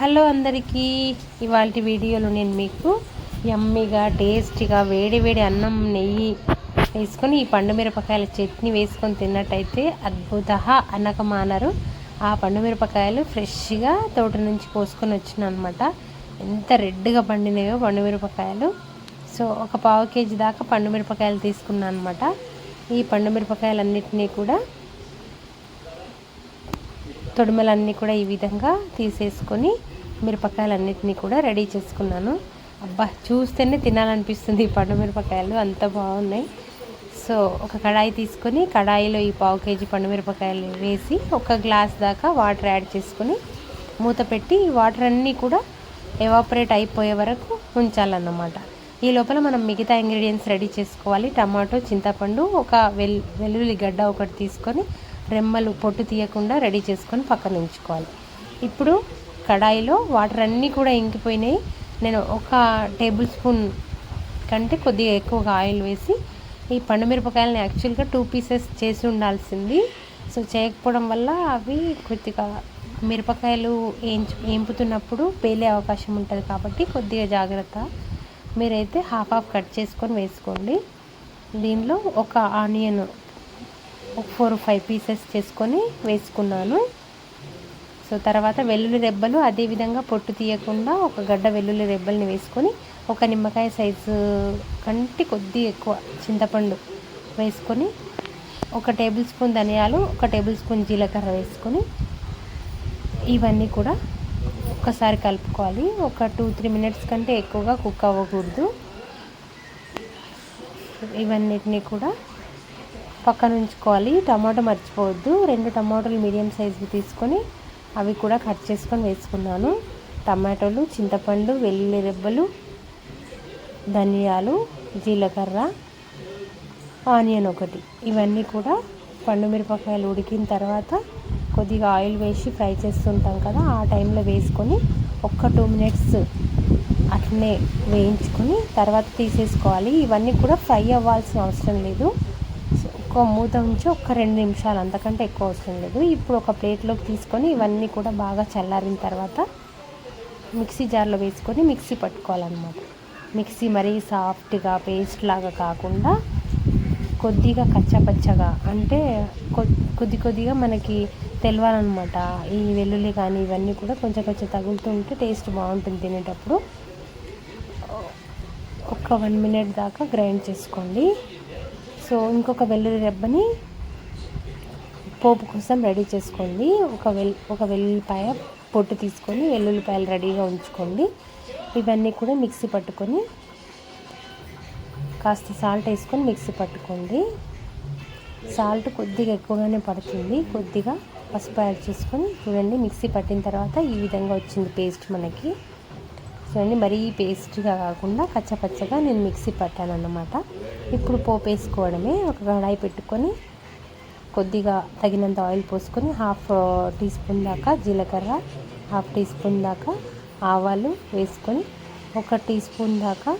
Hello అందరికీ. ఇవాళ వీడియోలో నేను మీకు యమ్మీగా టేస్టీగా వేడి వేడి అన్నం నెయ్యి వేసుకొని ఈ పండు మిరపకాయల చట్నీ వేసుకొని తిన్నట్టయితే అద్భుత అనక మానరు ఆ పండు మిరపకాయలు ఫ్రెష్గా తోట నుంచి పోసుకొని వచ్చిన అనమాట ఎంత రెడ్గా పండినాయో పండు మిరపకాయలు. సో ఒక పావు కేజీ దాకా పండు మిరపకాయలు తీసుకున్నాను అనమాట ఈ పండు మిరపకాయలన్నిటినీ కూడా తొడుమలన్నీ కూడా ఈ విధంగా తీసేసుకొని మిరపకాయలన్నిటినీ కూడా రెడీ చేసుకున్నాను. అబ్బా చూస్తేనే తినాలనిపిస్తుంది ఈ పండు మిరపకాయలు. అంత బాగున్నాయి. సో ఒక కడాయి తీసుకొని కడాయిలో ఈ పావు కేజీ పండు మిరపకాయలు వేసి ఒక గ్లాస్ దాకా వాటర్ యాడ్ చేసుకొని మూత పెట్టి ఈ వాటర్ అన్నీ కూడా ఎవాపరేట్ అయిపోయే వరకు ఉంచాలన్నమాట. ఈ లోపల మనం మిగతా ఇంగ్రీడియంట్స్ రెడీ చేసుకోవాలి. టమాటో చింతపండు ఒక వెల్ వెల్లుల్లి గడ్డ ఒకటి తీసుకొని రెమ్మలు పొట్టు తీయకుండా రెడీ చేసుకొని పక్కన ఉంచుకోవాలి. ఇప్పుడు కడాయిలో వాటర్ అన్నీ కూడా ఇంకిపోయినాయి. నేను ఒక టేబుల్ స్పూన్ కంటే కొద్దిగా ఎక్కువగా ఆయిల్ వేసి ఈ పండు మిరపకాయలని యాక్చువల్గా టూ పీసెస్ చేసి ఉండాల్సింది. సో చేయకపోవడం వల్ల అవి కొద్దిగా మిరపకాయలు ఏంచు ఏంపుతున్నప్పుడు పేలే అవకాశం ఉంటుంది కాబట్టి కొద్దిగా జాగ్రత్త. మీరైతే హాఫ్ హాఫ్ కట్ చేసుకొని వేసుకోండి. దీనిలో ఒక ఆనియన్ ఒక ఫోర్ ఫైవ్ పీసెస్ చేసుకొని వేసుకున్నాను. సో తర్వాత వెల్లుల్లి రెబ్బలు అదేవిధంగా పొట్టు తీయకుండా ఒక గడ్డ వెల్లుల్లి రెబ్బల్ని వేసుకొని ఒక నిమ్మకాయ సైజు కంటే కొద్ది ఎక్కువ చింతపండు వేసుకొని ఒక టేబుల్ స్పూన్ ధనియాలు ఒక టేబుల్ స్పూన్ జీలకర్ర వేసుకొని ఇవన్నీ కూడా ఒకసారి కలుపుకోవాలి. ఒక టూ త్రీ మినిట్స్ కంటే ఎక్కువగా కుక్ అవ్వకూడదు. ఇవన్నిటిని కూడా పక్కన ఉంచుకోవాలి. టమాటో మర్చిపోవద్దు. రెండు టమాటోలు మీడియం సైజు తీసుకొని అవి కూడా కట్ చేసుకొని వేసుకున్నాను. టమాటోలు చింతపండు వెల్లుల్లి రెబ్బలు ధనియాలు జీలకర్ర ఆనియన్ ఒకటి. ఇవన్నీ కూడా పండు మిరపకాయలు ఉడికిన తర్వాత కొద్దిగా ఆయిల్ వేసి ఫ్రై చేస్తుంటాం కదా ఆ టైంలో వేసుకొని ఒక్క టూ మినిట్స్ అట్లనే వేయించుకొని తర్వాత తీసేసుకోవాలి. ఇవన్నీ కూడా ఫ్రై అవ్వాల్సిన అవసరం లేదు. ఒక మూత ఉంచి ఒక రెండు నిమిషాలు అంతకంటే ఎక్కువ అవసరం లేదు. ఇప్పుడు ఒక ప్లేట్లోకి తీసుకొని ఇవన్నీ కూడా బాగా చల్లారిన తర్వాత మిక్సీ జార్లో వేసుకొని మిక్సీ పట్టుకోవాలన్నమాట. మిక్సీ మరీ సాఫ్ట్గా పేస్ట్ లాగా కాకుండా కొద్దిగా కచ్చపచ్చగా అంటే కొద్ది కొద్దిగా మనకి తెలవాలన్నమాట. ఈ వెల్లుల్లి కానీ ఇవన్నీ కూడా కొంచెం కొంచెం తగులుతూ ఉంటే టేస్ట్ బాగుంటుంది తినేటప్పుడు. ఒక వన్ మినిట్ దాకా గ్రైండ్ చేసుకోండి. సో ఇంకొక వెల్లుల్లి రెబ్బని పోపు కోసం రెడీ చేసుకోండి. ఒక వెల్ ఒక వెల్లుల్లిపాయ పొట్టు తీసుకొని వెల్లుల్లిపాయలు రెడీగా ఉంచుకోండి. ఇవన్నీ కూడా మిక్సీ పట్టుకొని కాస్త సాల్ట్ వేసుకొని మిక్సీ పట్టుకోండి. సాల్ట్ కొద్దిగా ఎక్కువగానే పడుతుంది. కొద్దిగా పసుపు యాడ్ చేసుకొని చూడండి మిక్సీ పట్టిన తర్వాత ఈ విధంగా వచ్చింది పేస్ట్ మనకి. చూడండి మరీ పేస్ట్గా కాకుండా కచ్చపచ్చగా నేను మిక్సీ పట్టాను అన్నమాట ఇప్పుడు పోపు వేసుకోవడమే. ఒక కడాయి పెట్టుకొని కొద్దిగా తగినంత ఆయిల్ పోసుకొని హాఫ్ టీ స్పూన్ దాకా జీలకర్ర హాఫ్ టీ స్పూన్ దాకా ఆవాలు వేసుకొని ఒక టీ స్పూన్ దాకా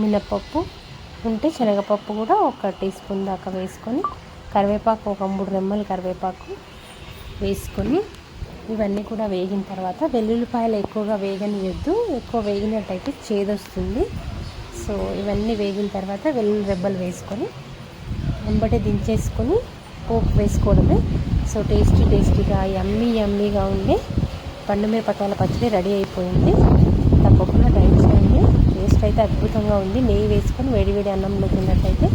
మినపప్పు ఉంటే శనగపప్పు కూడా ఒక టీ స్పూన్ దాకా వేసుకొని కరివేపాకు ఒక మూడు రెమ్మలు కరివేపాకు వేసుకొని ఇవన్నీ కూడా వేగిన తర్వాత వెల్లుల్లిపాయలు ఎక్కువగా వేగనియొద్దు. ఎక్కువ వేగినట్టయితే చేదొస్తుంది. సో ఇవన్నీ వేగిన తర్వాత వెల్లుల్లి రెబ్బలు వేసుకొని వెంబటే దించేసుకొని పోపు వేసుకోవడమే సో టేస్టీ టేస్టీగా యమ్మీ యమ్మీగా ఉండే పండు మిరపకాయల పచ్చడి రెడీ అయిపోయింది. తప్పకుండా ట్రై చేయండి. టేస్ట్ అయితే అద్భుతంగా ఉంది. నెయ్యి వేసుకొని వేడి వేడి అన్నంలో తిన్నట్టయితే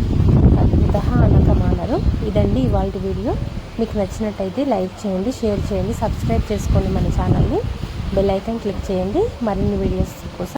అద్భుత అనక మానరు ఇదండి ఇవాళ వీడియో. మీకు నచ్చినట్టయితే లైక్ చేయండి షేర్ చేయండి సబ్స్క్రైబ్ చేసుకోండి మన ఛానల్ని. బెల్ ఐకాన్ క్లిక్ చేయండి. మరిన్ని వీడియోస్ కోసం